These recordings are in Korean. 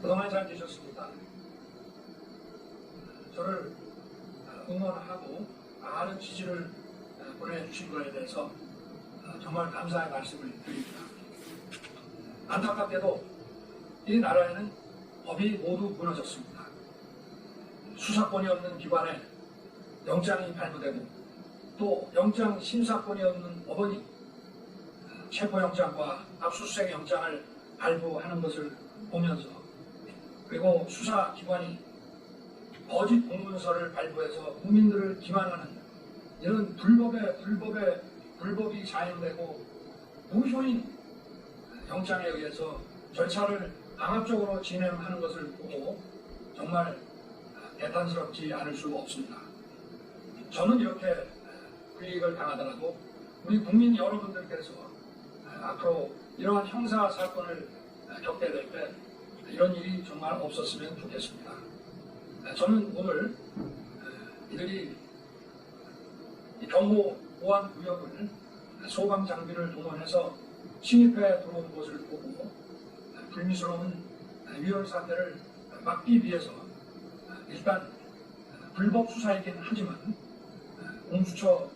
그동안 잘 계셨습니다. 저를 응원하고 많은 지지를 보내주신 것에 대해서 정말 감사의 말씀을 드립니다. 안타깝게도 이 나라에는 법이 모두 무너졌습니다. 수사권이 없는 기관에 영장이 발부되고 또 영장 심사권이 없는 법원이 체포영장과 압수수색 영장을 발부하는 것을 보면서 그리고 수사 기관이 거짓 공문서를 발부해서 국민들을 기만하는 이런 불법의 불법의 불법이 자행되고 무효인 영장에 의해서 절차를 강압적으로 진행하는 것을 보고 정말 대단스럽지 않을 수가 없습니다. 저는 이렇게 불이익을 당하더라도 우리 국민 여러분들께서 앞으로 이러한 형사 사건을 겪게 될 때 이런 일이 정말 없었으면 좋겠습니다. 저는 오늘 이들이 이 경호 보안 구역을 소방 장비를 동원해서 침입해 들어온 것을 보고 불미스러운 위헌 사태를 막기 위해서 일단 불법 수사이긴 하지만 공수처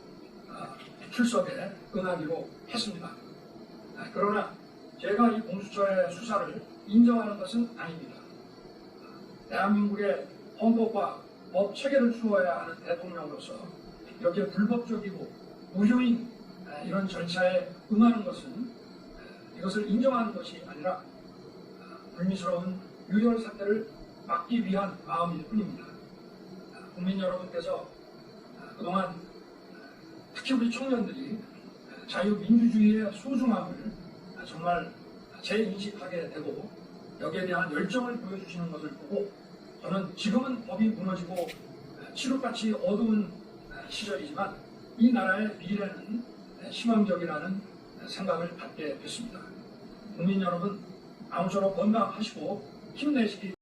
출석에 응하기로 했습니다. 그러나 제가 이 공수처의 수사를 인정하는 것은 아닙니다. 대한민국의 헌법과 법 체계를 추워야 하는 대통령으로서 이렇게 불법적이고 무효인 이런 절차에 응하는 것은 이것을 인정하는 것이 아니라 불미스러운 유혈 사태를 막기 위한 마음일 뿐입니다. 국민 여러분께서 그동안 특히 우리 청년들이 자유민주주의의 소중함을 정말 재인식하게 되고 여기에 대한 열정을 보여주시는 것을 보고 저는 지금은 법이 무너지고 칠흑같이 어두운 시절이지만 이 나라의 미래는 희망적이라는 생각을 갖게 됐습니다. 국민 여러분 아무쪼록 건강하시고 힘내시기